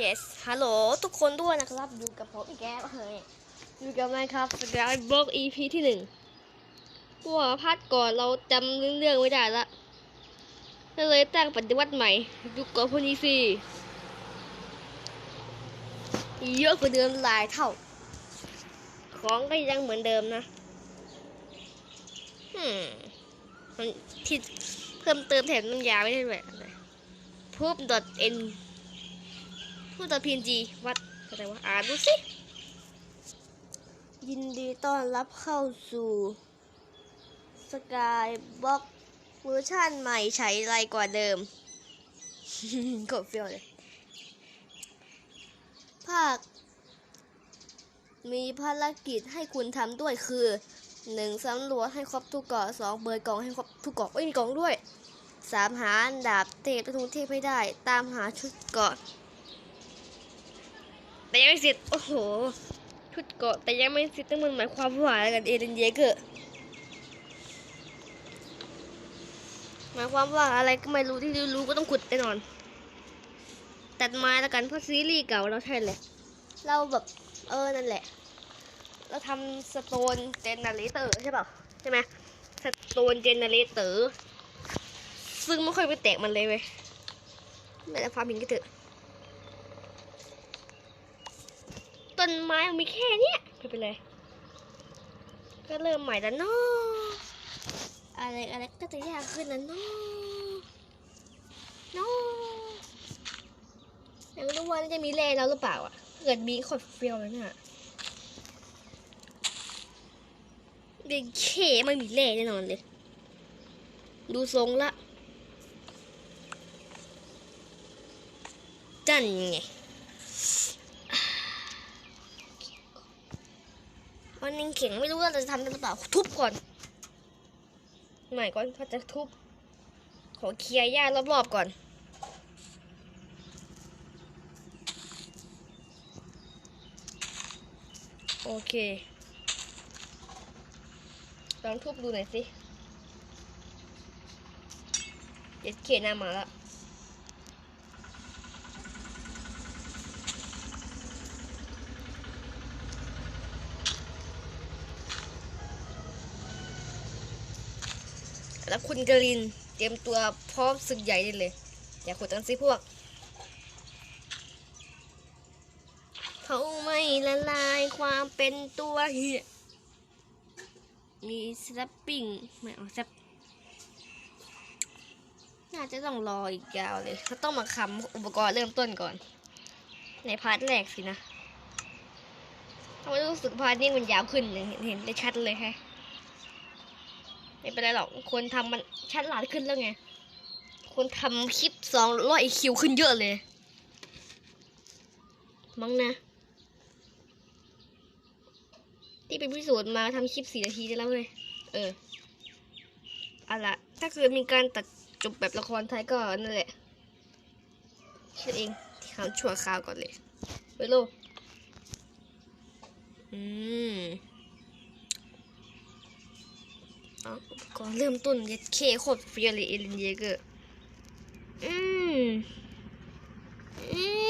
yes ฮัลโหลทุกคนด้วยนะครับ อยู่กับผมอีกแล้วเฮ้ยอยู่กับไมครับสกายบล็อก EP ที่หนึ่งพวพัดก่อนเราจำเรื่องไม่ได้ละก็เลยตั้งปฏิวัติใหม่ดูก่อนพวกนี้สิเยอะกว่าเดิมหลายเท่า ของก็ยังเหมือนเดิมนะอืมมันที่เพิ่มเติมแถมน้ำยาไม่ได้แบบพูบ .n พูดต่อ PNG วัดอะไรวะอ่านดูสิยินดีต้อนรับเข้าสู่สกายบล็อกเวอร์ชันใหม่ใช้ไรกว่าเดิมกดเฟียวเลย ภาค มีภารกิจให้คุณทำด้วยคือ 1. สำรวจให้ครบทุกเกาะ 2. เบิดกล่องให้ครบทุกเกาะเอ้ยมีกล่องด้วย 3. หาอันดาบเทพประทุงเทพให้ได้ ตามหาชุดเกาะ แต่ยังไม่เสร็จ โอ้โหชุดเกาะแต่ยังไม่เสร็จต้องมันหมายความว่าอะไรกันเอเดนเยเกอร์หมายความว่าอะไรก็ไม่รู้ที่รู้ก็ต้องขุดแน่นอน ตัดไม้แล้วกันเพราะซีรีส์เก่าเราใช่แหละ เราแบบเออนั่นแหละ เราทำสโตนเจเนเรเตอร์ใช่เปล่าใช่ไหมสโตนเจเนเรเตอร์ซึ่งไม่ค่อยไปแตกมันเลยเว้ยไม่ได้ความห็นก็เถอะ ต้นไม้มีแค่เนี้ยไม่เป็นไรก็เริ่มใหม่แล้วเนาะอะไรอะไรก็จะยากขึ้นแล้วเนาะเนาะยังรู้ว่าจะมีแร่แล้วหรือเปล่าอะถ้าเกิดมีขดเฟียวเลยเนี่ยเด็กเคไม่มีแร่แน่นอนเลย ดูทรงละจันไง วันนึงเข็งไม่รู้ว่าจะทำได้หรือเปล่าทุบก่อนใหม่ก่อนเขาจะทุบ ขอเคลียร์หญ้ารอบๆก่อน โอเคลองทุบดูหน่อยสิเด็ดเขียนหน้ามาแล้ว แล้วคุณกรินเตรียมตัวพร้อมศึกใหญ่ได้เลย อย่าขุดกันสิพวกเขาไม่ละลายความเป็นตัวเฮียมีสแลปปิ้งไม่เอาสแลปน่าจะต้องรออีกยาวเลยเขาต้องมาคำอุปกรณ์เริ่มต้นก่อน ในพาร์ทแรกสินะทำไมรู้สึกพาร์ทนี้มันยาวขึ้นเห็นเห็นได้ชัดเลยแฮะ ไม่เป็นไรหรอกคนทำมันชัดหลาดขึ้นแล้วไง คนทำคลิปสองร้อยคิวขึ้นเยอะเลย มั้งนะ ที่เป็นพิสูจน์มาทำคลิปสี่นาทีได้แล้วเลยเออเอาละถ้าเกิดมีการตัดจบแบบละครไทยก็นั่นแหละคิดเองทำชั่วคราวก่อนเลยไปโลอืม ก่อนเริ่มต้นเย็เคโคตรเฟียเลยเอลินเยเกอร์อืมอืม